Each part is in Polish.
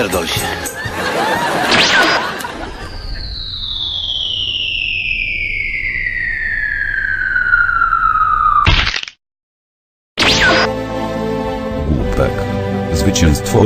Pierdol się. Głupek. Zwycięstwo.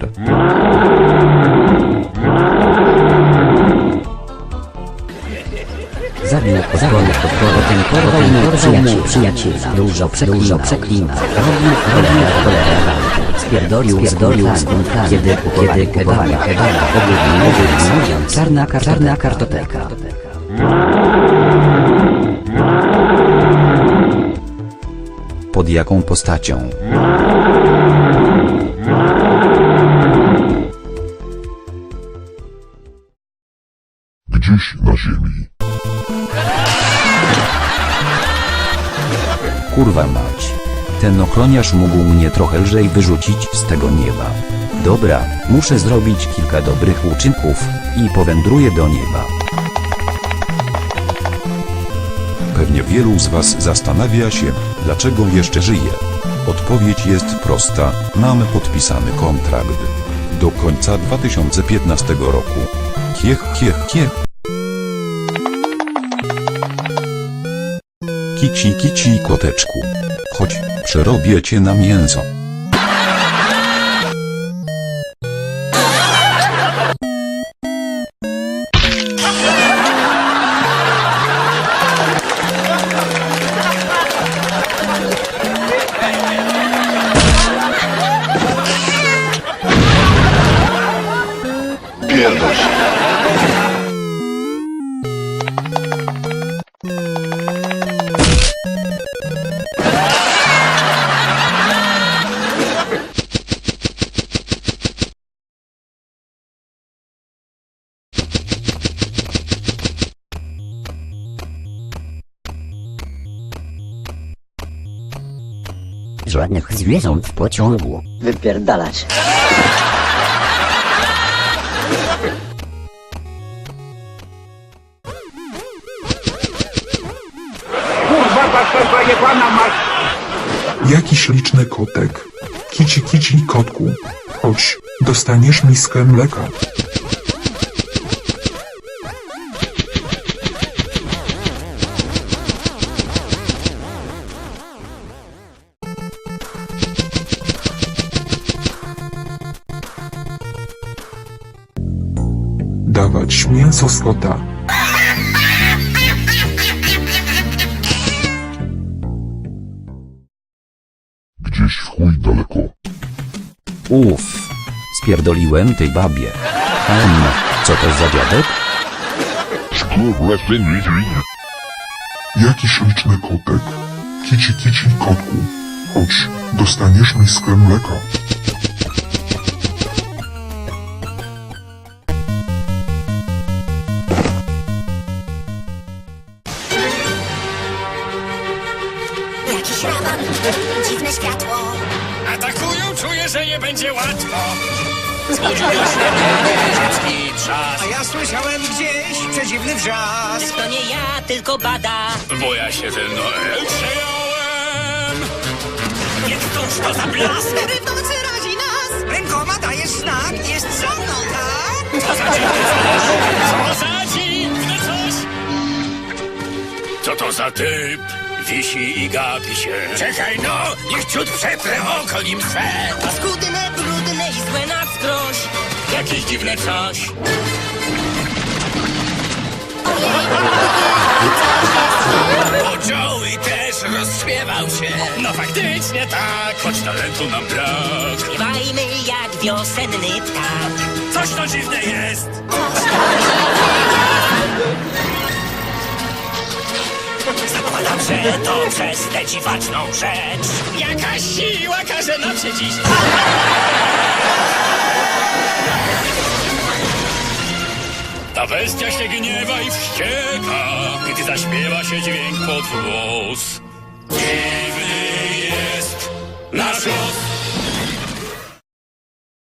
Bowser. Zabił zabił powrotem porwał mu przyjaciela, przyjaciela. Dużo przeklina, przeklina. Robił, robił, cholera. Spierdolił, spierdolił z kumplami. Kiedy, kiedy kebaba, kebaba, pogubił, mówiąc. Czarna, czarna kartoteka. Pod jaką postacią? Kurwa mać. Ten ochroniarz mógł mnie trochę lżej wyrzucić z tego nieba. Dobra, muszę zrobić kilka dobrych uczynków i powędruję do nieba. Pewnie wielu z Was zastanawia się, dlaczego jeszcze żyję. Odpowiedź jest prosta. Mamy podpisany kontrakt. Do końca 2015 roku. Kiech, kiech, kiech. Kici, kici, koteczku. Chodź, przerobię cię na mięso. Żadnych zwierząt w pociągu. Wypierdalać. Jaki śliczny kotek. Kici kici kotku. Chodź, dostaniesz miskę mleka. Mięso z kota. Gdzieś w chuj daleko. Uff. Spierdoliłem tej babie. Hmm, co to za dziadek? Jaki śliczny kotek. Kici kici kotku. Chodź, dostaniesz miskę mleka. Dziecki trzask. A ja słyszałem gdzieś przedziwny wrzask. To nie ja, tylko bada. Bo ja się ten Noel przejąłem. Nie cóż to za blask? W nocy razi nas. Rękoma dajesz znak, jest za mną, tak? Co za dziwne coś? Co za dziwne coś? Co to za typ? Wisi i gapi się. Czekaj no, niech ciut przetrę oko nim swe. Paskudne, brudne Jakieś dziwne coś. Bo Joey też rozśpiewał się. No faktycznie tak, choć talentu nam brak. Śpiewajmy jak wiosenny ptak. Coś to dziwne jest. Zakładam, że to przez tę dziwaczną rzecz. Jaka siła każe nam się dziś. Ta bestia się gniewa i wścieka, gdy zaśpiewa się dźwięk pod włos. Dziwny jest nasz los.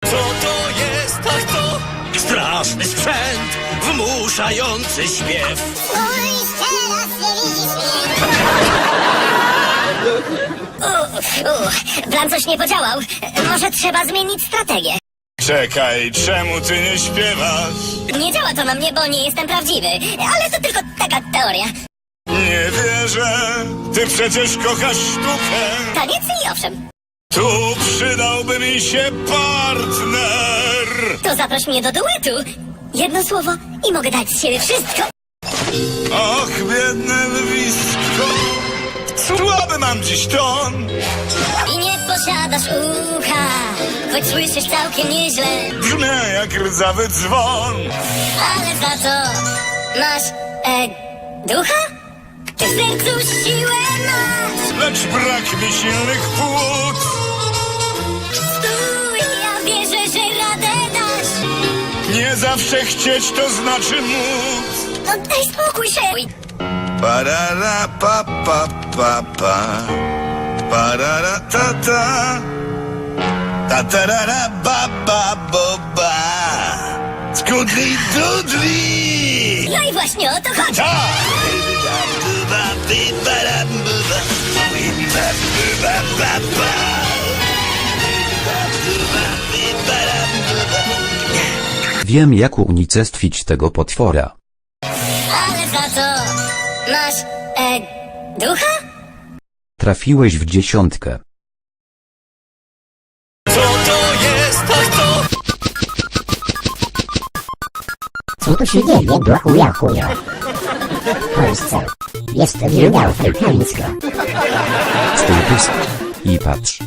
Co to jest? Ach to straszny sprzęt, wmuszający śpiew. Uff, plan coś nie podziałał. Może trzeba zmienić strategię. Czekaj, czemu ty nie śpiewasz? Nie działa to na mnie, bo nie jestem prawdziwy. Ale to tylko taka teoria. Nie wierzę, ty przecież kochasz sztukę. Taniec i owszem. Tu przydałby mi się partner. To zaproś mnie do duetu. Jedno słowo i mogę dać z siebie wszystko. Och, biedne lwisko. Słaby mam dziś ton. I nie posiadasz ucha, choć słyszysz całkiem nieźle. Brzmię jak rdzawy dzwon. Ale za to masz, e, ducha? Ty w sercu siłę masz. Lecz brak mi silnych płuc. Stój, ja wierzę, że radę dasz. Nie zawsze chcieć to znaczy móc. No daj spokój się. Parara pa pa pa pa. Parara ta ta. Ta tarara ba ba bo ba. Skudli dudli. No i właśnie o to chodzi. Ta! Wiem jak unicestwić tego potwora. Ale za to masz, e, ducha? Trafiłeś w dziesiątkę. Co tu się dzieje do chuja chuja? W Polsce jest wilga afrykańska. Stój pysk. I patrz.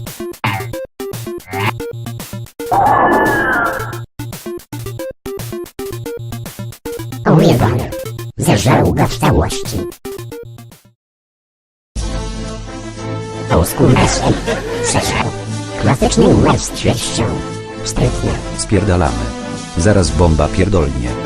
Ujebane. Zeżarł go w całości. O skurwysyn. Przeżarł. Klasyczny numer z treścią. Sprytnie. Spierdalamy. Zaraz bomba pierdolnie.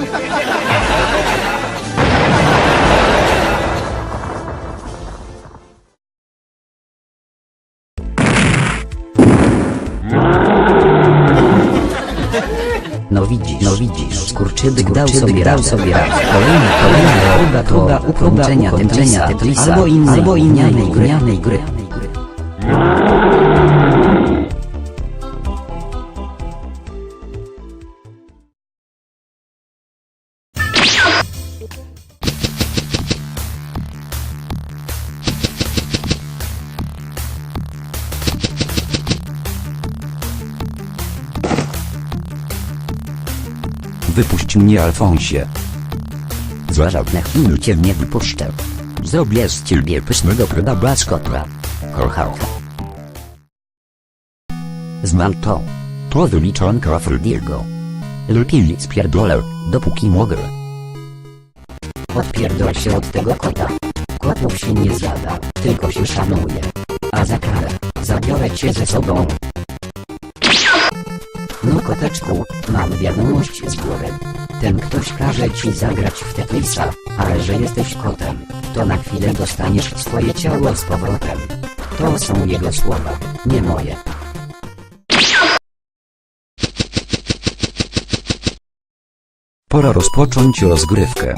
Skurczybyk dał sobie dał sobie radę. Kolejna, kolejna próba, próba ukończenia Tetrisa, Tetrisa albo innej, albo innej gry. gry. Wypuść mnie Alfonsie. Za żadne chwili cię nie wypuszczę. Zrobię z ciebie pysznego kotla. Ho, ho, ho. Znam to. To wyliczonka Frediego. Lepiej spierdolę, dopóki mogę. Odpierdol się od tego kota. Kotów się nie zjada, tylko się szanuje. A za karę, zabiorę cię ze sobą. Koteczku, mam wiadomość z góry. Ten ktoś każe ci zagrać w Tetrisa, ale że jesteś kotem, to na chwilę dostaniesz swoje ciało z powrotem. To są jego słowa, nie moje. Pora rozpocząć rozgrywkę.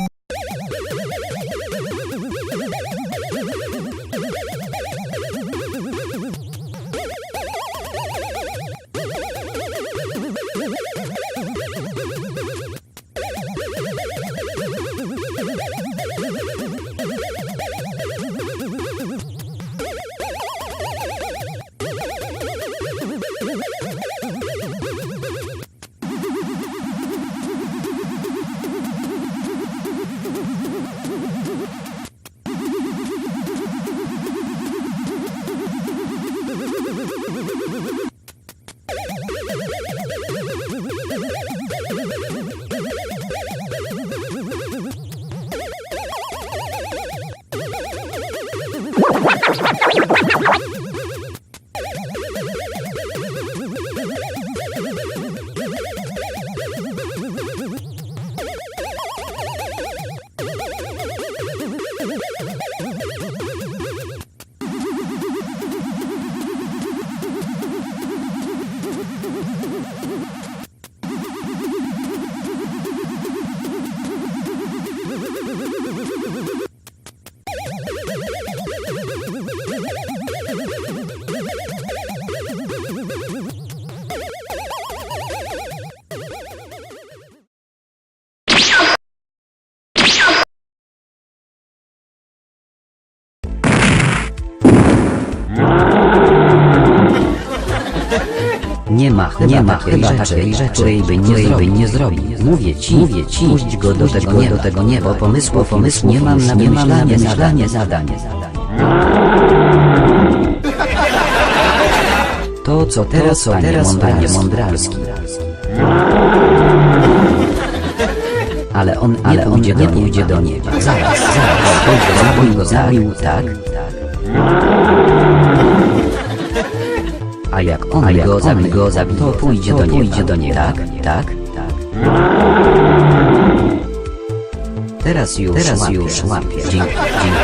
Ma chyba, nie ma chyba takiej rzeczy, której by nie, której by nie zrobił. Mówię ci, mówię ci, puść go do tego, nieba, do tego nieba, pomysłu, pomysłu, nie mam na nie mam na wymyślanie zadanie, zadanie. To co teraz, to, co teraz panie Mądralski. Ale on, ale on pójdzie, nie pójdzie do nieba. Zaraz, zaraz, pójdzie, go zabił, tak? A jak on, A jak go, zabi, go zabi, to pójdzie to do nieba. Pójdzie do nieba. Tak, tak, tak. Teraz już Teraz łapie. już łapie. Dzięki, dzięki.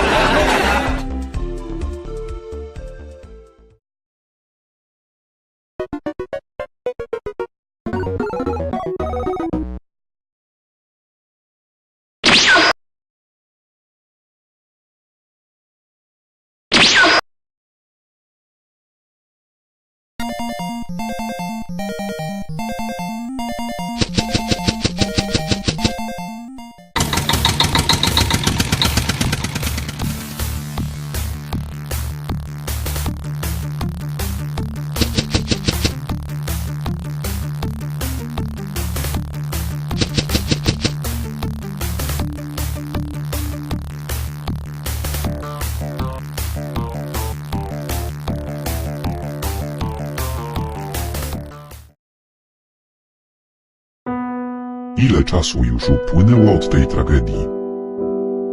Ile czasu już upłynęło od tej tragedii?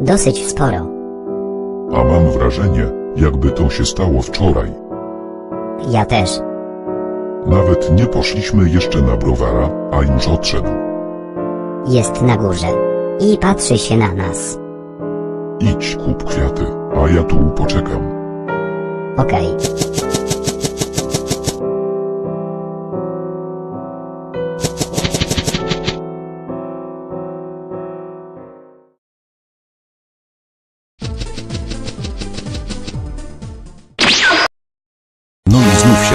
Dosyć sporo. A mam wrażenie, jakby to się stało wczoraj. Ja też. Nawet nie poszliśmy jeszcze na browara, a już odszedł. Jest na górze. I patrzy się na nas. Idź kup kwiaty, a ja tu poczekam. Okej. No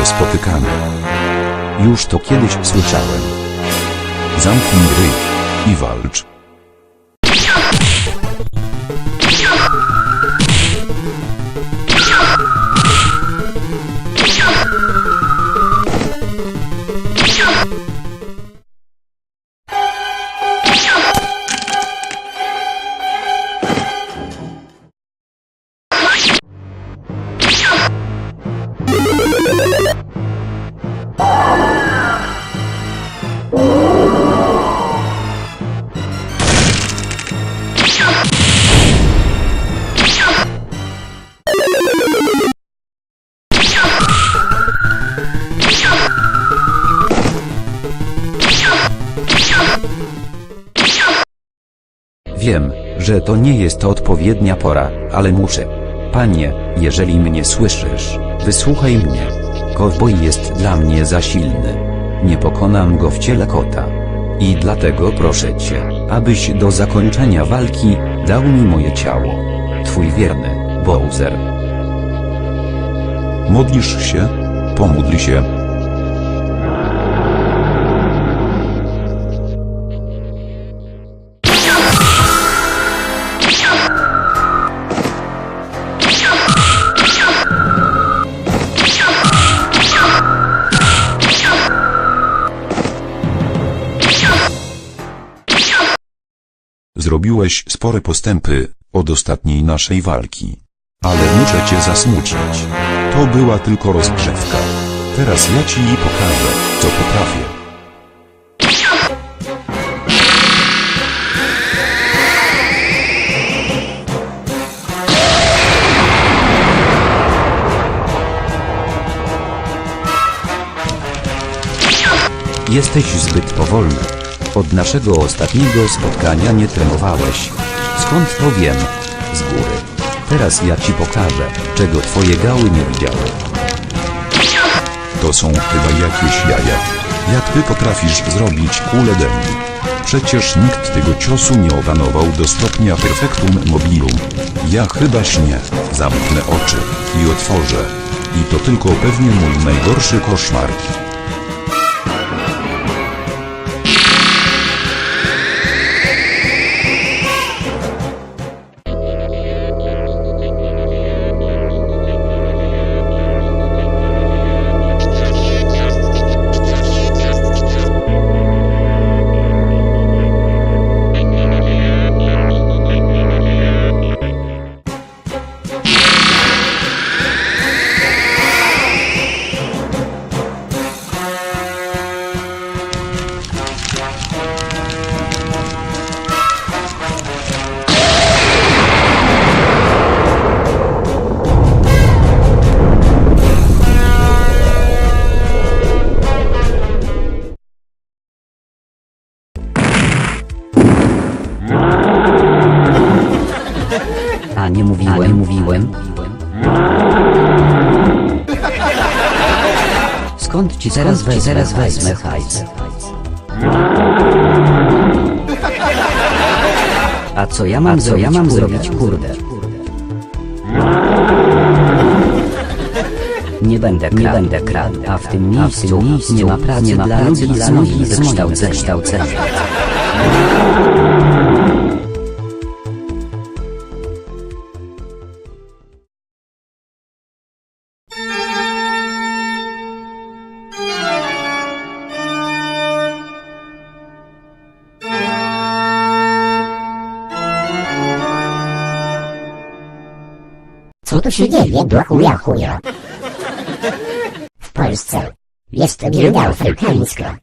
spotykamy. Już to kiedyś słyszałem. Zamknij ryj i walcz. To nie jest odpowiednia pora, ale muszę. Panie, jeżeli mnie słyszysz, wysłuchaj mnie. Kowboj jest dla mnie za silny. Nie pokonam go w ciele kota. I dlatego proszę cię, abyś do zakończenia walki dał mi moje ciało. Twój wierny, Bowser. Modlisz się? Pomódl się. Zrobiłeś spore postępy od ostatniej naszej walki. Ale muszę cię zasmucić. To była tylko rozgrzewka. Teraz ja ci pokażę, co potrafię. Jesteś zbyt powolny. Od naszego ostatniego spotkania nie trenowałeś. Skąd to wiem? Z góry. Teraz ja ci pokażę, czego twoje gały nie widziały. To są chyba jakieś jaja. Jak ty potrafisz zrobić kulę demi? Przecież nikt tego ciosu nie opanował do stopnia perfektum mobilum. Ja chyba śnię. Zamknę oczy i otworzę. I to tylko pewnie mój najgorszy koszmar. Zaraz wezmę, zaraz wezmę hajs? A co ja mam, co ja mam zrobić, kurde? Nie będę kradł, nie będę kradł, a w tym miejscu, nie ma pracy nie ma dla ludzi dla ludzi z Co się dzieje do chuja chuja? W Polsce jest gilda afrykańska.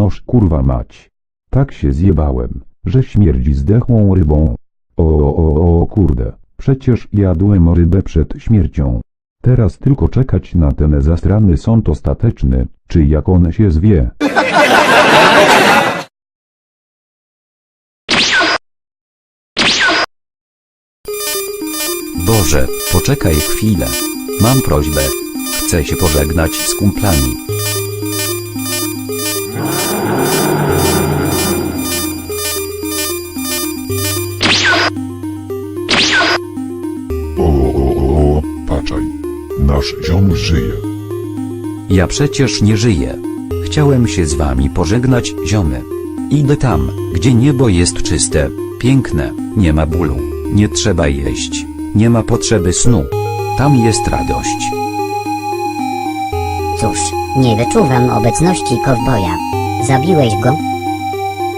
Noż kurwa mać. Tak się zjebałem, że śmierdzi zdechłą rybą. O, o, o, o kurde, przecież jadłem rybę przed śmiercią. Teraz tylko czekać na ten zastrany sąd ostateczny, czy jak on się zwie. Boże, poczekaj chwilę. Mam prośbę. Chcę się pożegnać z kumplami. Nasz ziom żyje. Ja przecież nie żyję. Chciałem się z wami pożegnać, ziomy. Idę tam, gdzie niebo jest czyste, piękne, nie ma bólu, nie trzeba jeść, nie ma potrzeby snu. Tam jest radość. Cóż, nie wyczuwam obecności kowboja. Zabiłeś go?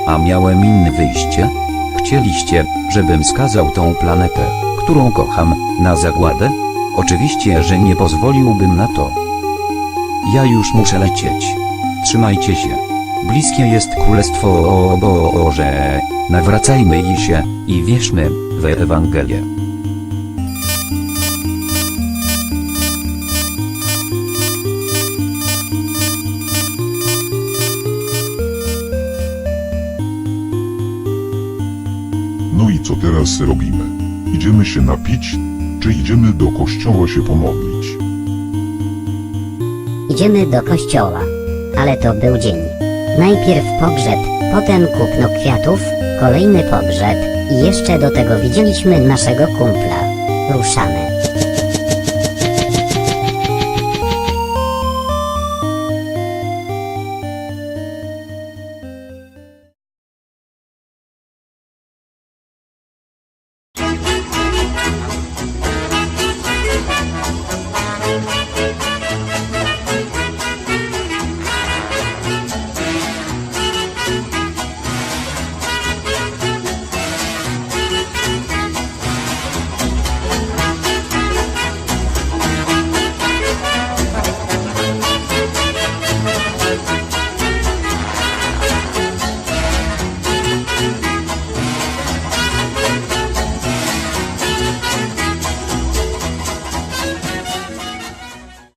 A miałem inne wyjście? Chcieliście, żebym skazał tą planetę, którą kocham, na zagładę? Oczywiście, że nie pozwoliłbym na to. Ja już muszę lecieć. Trzymajcie się. Bliskie jest królestwo o Boże. Nawracajmy i się i wierzmy w Ewangelię. No i co teraz robimy? Idziemy się napić, czy idziemy do kościoła się pomodlić? Idziemy do kościoła. Ale to był dzień. Najpierw pogrzeb, potem kupno kwiatów, kolejny pogrzeb i jeszcze do tego widzieliśmy naszego kumpla. Ruszamy.